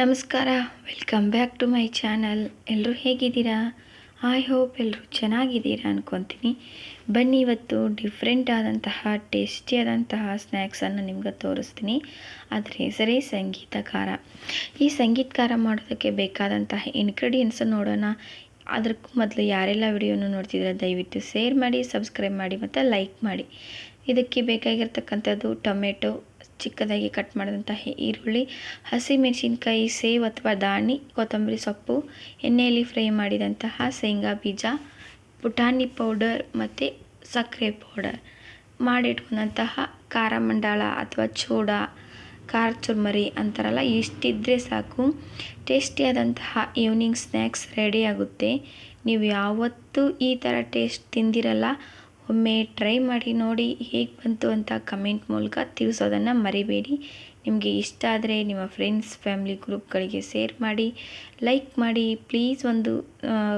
ನಮಸ್ಕಾರ welcome back to my channel ಎಲ್ಲರೂ ಹೇಗಿದ್ದೀರಾ? ಐ ಹೋಪ್ ಎಲ್ಲರೂ ಚೆನ್ನಾಗಿದ್ದೀರಾ ಅನ್ಕೊತೀನಿ. ಬನ್ನಿ ಇವತ್ತು ಡಿಫ್ರೆಂಟ್ ಆದಂತಹ ಟೇಸ್ಟಿ ಆದಂತಹ ಸ್ನ್ಯಾಕ್ಸನ್ನು ನಿಮ್ಗೆ ತೋರಿಸ್ತೀನಿ. ಅದರ ಹೆಸರೇ ಸಂಗೀತಕಾರ. ಈ ಸಂಗೀತಕಾರ ಮಾಡೋದಕ್ಕೆ ಬೇಕಾದಂತಹ ಇನ್ಗ್ರೀಡಿಯೆಂಟ್ಸ್ ನೋಡೋಣ. ಅದಕ್ಕೂ ಮೊದಲು ಯಾರೆಲ್ಲ ವಿಡಿಯೋನು ನೋಡ್ತಿದ್ರೆ ದಯವಿಟ್ಟು ಶೇರ್ ಮಾಡಿ ಸಬ್ಸ್ಕ್ರೈಬ್ ಮಾಡಿ ಮತ್ತು ಲೈಕ್ ಮಾಡಿ. ಇದಕ್ಕೆ ಬೇಕಾಗಿರ್ತಕ್ಕಂಥದ್ದು ಟೊಮೆಟೊ ಚಿಕ್ಕದಾಗಿ ಕಟ್ ಮಾಡಿದಂತಹ ಈರುಳ್ಳಿ, ಹಸಿಮೆಣಸಿನ್ಕಾಯಿ ಸೇವ್ ಅಥವಾ ದಾಣಿ, ಕೊತ್ತಂಬರಿ ಸೊಪ್ಪು, ಎಣ್ಣೆಯಲ್ಲಿ ಫ್ರೈ ಮಾಡಿದಂತಹ ಶೇಂಗಾ ಬೀಜ ಪುಟಾಣಿ ಪೌಡರ್ ಮತ್ತು ಸಕ್ಕರೆ ಪೌಡರ್. ಮಾಡಿಟ್ಕೊಂಡಂತಹ ಖಾರ ಮಂಡಾಳ ಅಥವಾ ಚೂಡ, ಖಾರ ಚುರ್ಮರಿ ಅಂತಾರಲ್ಲ, ಇಷ್ಟಿದ್ರೆ ಸಾಕು. ಟೇಸ್ಟಿಯಾದಂತಹ ಈವ್ನಿಂಗ್ ಸ್ನ್ಯಾಕ್ಸ್ ರೆಡಿ ಆಗುತ್ತೆ. ನೀವು ಯಾವತ್ತೂ ಈ ಥರ ಟೇಸ್ಟ್ ತಿಂದಿರಲ್ಲ. ಒಮ್ಮೆ ಟ್ರೈ ಮಾಡಿ ನೋಡಿ ಹೇಗೆ ಬಂತು ಅಂತ ಕಮೆಂಟ್ ಮೂಲಕ ತಿಳಿಸೋದನ್ನು ಮರಿಬೇಡಿ. ನಿಮಗೆ ಇಷ್ಟ ಆದರೆ ನಿಮ್ಮ ಫ್ರೆಂಡ್ಸ್ ಫ್ಯಾಮಿಲಿ ಗ್ರೂಪ್ಗಳಿಗೆ ಶೇರ್ ಮಾಡಿ ಲೈಕ್ ಮಾಡಿ ಪ್ಲೀಸ್ ಒಂದು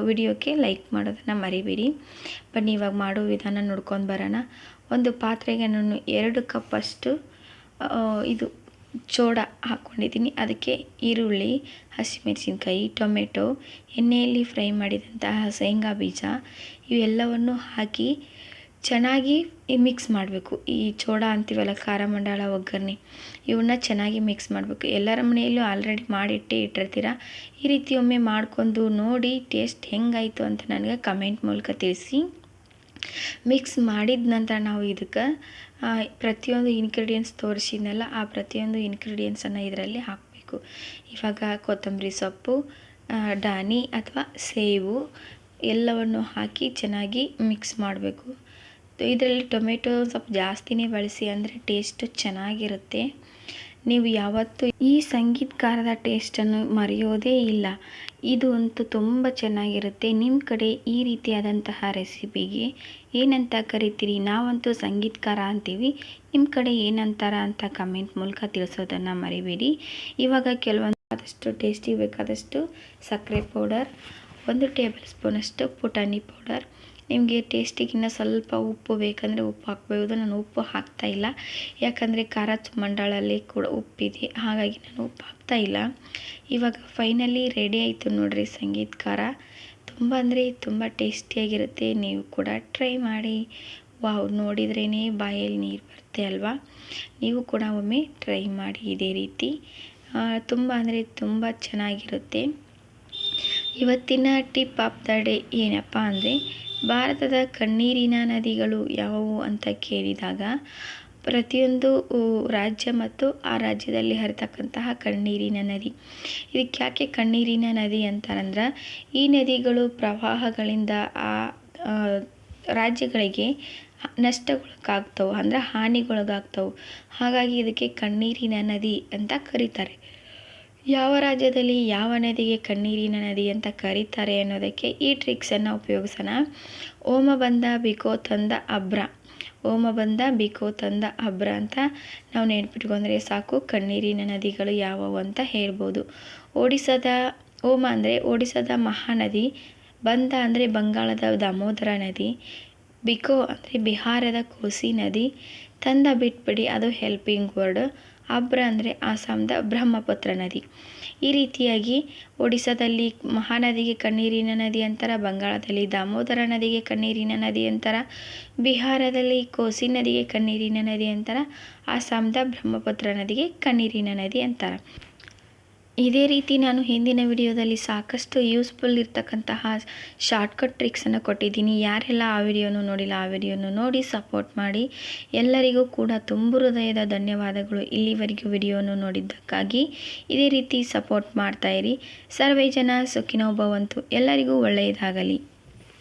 ವಿಡಿಯೋಕ್ಕೆ ಲೈಕ್ ಮಾಡೋದನ್ನು ಮರಿಬೇಡಿ. ಬನ್ನಿ, ಇವಾಗ ಮಾಡೋ ವಿಧಾನ ನೋಡ್ಕೊಂಡು ಬರೋಣ. ಒಂದು ಪಾತ್ರೆಗೆ ನಾನು ಎರಡು ಕಪ್ಪಷ್ಟು ಇದು ಚೋಡ ಹಾಕ್ಕೊಂಡಿದ್ದೀನಿ ಅದಕ್ಕೆ ಈರುಳ್ಳಿ, ಹಸಿಮೆಣಸಿನ್ಕಾಯಿ, ಟೊಮೆಟೊ, ಎಣ್ಣೆಯಲ್ಲಿ ಫ್ರೈ ಮಾಡಿದಂತಹ ಶೇಂಗಾ ಬೀಜ, ಇವೆಲ್ಲವನ್ನು ಹಾಕಿ ಚೆನ್ನಾಗಿ ಮಿಕ್ಸ್ ಮಾಡಬೇಕು. ಈ ಚೋಡ ಅಂತೀವಲ್ಲ, ಖಾರ ಮಂಡಾಳ, ಒಗ್ಗರಣೆ ಇವನ್ನ ಚೆನ್ನಾಗಿ ಮಿಕ್ಸ್ ಮಾಡಬೇಕು. ಎಲ್ಲರ ಮನೆಯಲ್ಲೂ ಆಲ್ರೆಡಿ ಮಾಡಿಟ್ಟೇ ಇಟ್ಟಿರ್ತೀರ? ಈ ರೀತಿ ಒಮ್ಮೆ ಮಾಡ್ಕೊಂಡು ನೋಡಿ ಟೇಸ್ಟ್ ಹೆಂಗಾಯಿತು ಅಂತ ನನಗೆ ಕಮೆಂಟ್ ಮೂಲಕ ತಿಳಿಸಿ. ಮಿಕ್ಸ್ ಮಾಡಿದ ನಂತರ ನಾವು ಇದಕ್ಕೆ ಪ್ರತಿಯೊಂದು ಇನ್ಗ್ರೀಡಿಯೆಂಟ್ಸ್ ತೋರಿಸಿದ್ನಲ್ಲ, ಆ ಪ್ರತಿಯೊಂದು ಇನ್ಗ್ರೀಡಿಯೆಂಟ್ಸನ್ನು ಇದರಲ್ಲಿ ಹಾಕಬೇಕು. ಇವಾಗ ಕೊತ್ತಂಬರಿ ಸೊಪ್ಪು ಡಾನಿ ಅಥವಾ ಸೇವು ಎಲ್ಲವನ್ನು ಹಾಕಿ ಚೆನ್ನಾಗಿ ಮಿಕ್ಸ್ ಮಾಡಬೇಕು. ಇದರಲ್ಲಿ ಟೊಮೆಟೊ ಸ್ವಲ್ಪ ಜಾಸ್ತಿನೇ ಬಳಸಿ ಅಂದರೆ ಟೇಸ್ಟ್ ಚೆನ್ನಾಗಿರುತ್ತೆ. ನೀವು ಯಾವತ್ತೂ ಈ ಸಂಗೀತಕಾರದ ಟೇಸ್ಟನ್ನು ಮರೆಯೋದೇ ಇಲ್ಲ. ಇದು ಅಂತೂ ತುಂಬ ಚೆನ್ನಾಗಿರುತ್ತೆ. ನಿಮ್ಮ ಕಡೆ ಈ ರೀತಿಯಾದಂತಹ ರೆಸಿಪಿಗೆ ಏನಂತ ಕರಿತೀರಿ? ನಾವಂತೂ ಸಂಗೀತಕಾರ ಅಂತೀವಿ. ನಿಮ್ಮ ಕಡೆ ಏನಂತಾರ ಅಂತ ಕಮೆಂಟ್ ಮೂಲಕ ತಿಳಿಸೋದನ್ನು ಮರಿಬೇಡಿ. ಇವಾಗ ಕೆಲವೊಂದು ಆದಷ್ಟು ಟೇಸ್ಟಿ ಬೇಕಾದಷ್ಟು ಸಕ್ಕರೆ ಪೌಡರ್ ಒಂದು ಟೇಬಲ್ ಸ್ಪೂನಷ್ಟು ಪುಟಾಣಿ ಪೌಡರ್. ನಿಮಗೆ ಟೇಸ್ಟಿಗಿನ್ನ ಸ್ವಲ್ಪ ಉಪ್ಪು ಬೇಕಂದರೆ ಉಪ್ಪು ಹಾಕ್ಬೋದು. ನಾನು ಉಪ್ಪು ಹಾಕ್ತಾಯಿಲ್ಲ ಯಾಕಂದರೆ ಖಾರ ಮಂಡಾಳಲ್ಲಿ ಕೂಡ ಉಪ್ಪಿದೆ. ಹಾಗಾಗಿ ನಾನು ಉಪ್ಪು ಹಾಕ್ತಾಯಿಲ್ಲ ಇವಾಗ ಫೈನಲಿ ರೆಡಿ ಆಯಿತು ನೋಡಿರಿ ಸಂಗೀತ ಖಾರ. ತುಂಬ ಅಂದರೆ ತುಂಬ ಟೇಸ್ಟಿಯಾಗಿರುತ್ತೆ ನೀವು ಕೂಡ ಟ್ರೈ ಮಾಡಿ. ವಾವ್ ನೋಡಿದ್ರೇ ಬಾಯಲ್ಲಿ ನೀರು ಬರುತ್ತೆ ಅಲ್ವಾ? ನೀವು ಕೂಡ ಒಮ್ಮೆ ಟ್ರೈ ಮಾಡಿ ಇದೇ ರೀತಿ. ತುಂಬ ಅಂದರೆ ತುಂಬ ಚೆನ್ನಾಗಿರುತ್ತೆ. ಇವತ್ತಿನ ಟಿಪ್ ಆಫ್ ದ ಡೇ ಏನಪ್ಪ ಅಂದರೆ, ಭಾರತದ ಕಣ್ಣೀರಿನ ನದಿಗಳು ಯಾವುವು ಅಂತ ಕೇಳಿದಾಗ, ಪ್ರತಿಯೊಂದು ರಾಜ್ಯ ಮತ್ತು ಆ ರಾಜ್ಯದಲ್ಲಿ ಹರಿತಕ್ಕಂತಹ ಕಣ್ಣೀರಿನ ನದಿ. ಇದಕ್ಕೆ ಯಾಕೆ ಕಣ್ಣೀರಿನ ನದಿ ಅಂತಾರಂದ್ರೆ, ಈ ನದಿಗಳು ಪ್ರವಾಹಗಳಿಂದ ಆ, ರಾಜ್ಯಗಳಿಗೆ ನಷ್ಟಗೊಳಗಾಗ್ತವೆ, ಅಂದ್ರೆ ಹಾನಿಗೊಳಗಾಗ್ತವೆ. ಹಾಗಾಗಿ ಇದಕ್ಕೆ ಕಣ್ಣೀರಿನ ನದಿ ಅಂತ ಕರೀತಾರೆ. ಯಾವ ರಾಜ್ಯದಲ್ಲಿ ಯಾವ ನದಿಗೆ ಕಣ್ಣೀರಿನ ನದಿ ಅಂತ ಕರೀತಾರೆ ಅನ್ನೋದಕ್ಕೆ ಈ ಟ್ರಿಕ್ಸನ್ನು ಉಪಯೋಗಿಸೋಣ. ಓಮ ಬಂದ ಬಿಕೋ ತಂದ ಅಬ್ರ. ಓಮ ಬಂದ ಬಿಕೋ ತಂದ ಅಬ್ರ ಅಂತ ನಾವು ನೆನ್ಪಿಟ್ಕೊಂಡ್ರೆ ಸಾಕು, ಕಣ್ಣೀರಿನ ನದಿಗಳು ಯಾವುವು ಅಂತ ಹೇಳ್ಬೋದು. ಒಡಿಸ್ಸಾದ ಓಮ ಅಂದರೆ ಒಡಿಸ್ಸಾದ ಮಹಾನದಿ, ಬಂದ ಅಂದರೆ ಬಂಗಾಳದ ದಾಮೋದರ ನದಿ, ಬಿಕೋ ಅಂದರೆ ಬಿಹಾರದ ಕೋಸಿ ನದಿ, ತಂದ ಬಿಟ್ಬಿಡಿ ಅದು ಹೆಲ್ಪಿಂಗ್ ವರ್ಡ್ ಅಬ್ರ ಅಂದರೆ ಆಸಾಮ್ದ ಬ್ರಹ್ಮಪುತ್ರ ನದಿ. ಈ ರೀತಿಯಾಗಿ ಒಡಿಸ್ಸಾದಲ್ಲಿ ಮಹಾನದಿಗೆ ಕಣ್ಣೀರಿನ ನದಿ ಅಂತಾರೆ, ಬಂಗಾಳದಲ್ಲಿ ದಾಮೋದರ ನದಿಗೆ ಕಣ್ಣೀರಿನ ನದಿ ಅಂತಾರೆ, ಬಿಹಾರದಲ್ಲಿ ಕೋಸಿ ನದಿಗೆ ಕಣ್ಣೀರಿನ ನದಿ ಅಂತಾರೆ, ಆಸಾಮ್ದ ಬ್ರಹ್ಮಪುತ್ರ ನದಿಗೆ ಕಣ್ಣೀರಿನ ನದಿ ಅಂತಾರೆ. ಇದೇ ರೀತಿ ನಾನು ಹಿಂದಿನ ವಿಡಿಯೋದಲ್ಲಿ ಸಾಕಷ್ಟು ಯೂಸ್ಫುಲ್ ಇರ್ತಕ್ಕಂತಹ ಶಾರ್ಟ್ಕಟ್ ಟ್ರಿಕ್ಸನ್ನು ಕೊಟ್ಟಿದ್ದೀನಿ. ಯಾರೆಲ್ಲ ಆ ವಿಡಿಯೋನು ನೋಡಿಲ್ಲ, ಆ ವಿಡಿಯೋನು ನೋಡಿ ಸಪೋರ್ಟ್ ಮಾಡಿ. ಎಲ್ಲರಿಗೂ ಕೂಡ ತುಂಬ ಹೃದಯದ ಧನ್ಯವಾದಗಳು ಇಲ್ಲಿವರೆಗೂ ವಿಡಿಯೋನು ನೋಡಿದ್ದಕ್ಕಾಗಿ. ಇದೇ ರೀತಿ ಸಪೋರ್ಟ್ ಮಾಡ್ತಾಯಿರಿ ಸರ್ವೇ ಜನ ಸುಖಿನೋ ಭವಂತು. ಎಲ್ಲರಿಗೂ ಒಳ್ಳೆಯದಾಗಲಿ.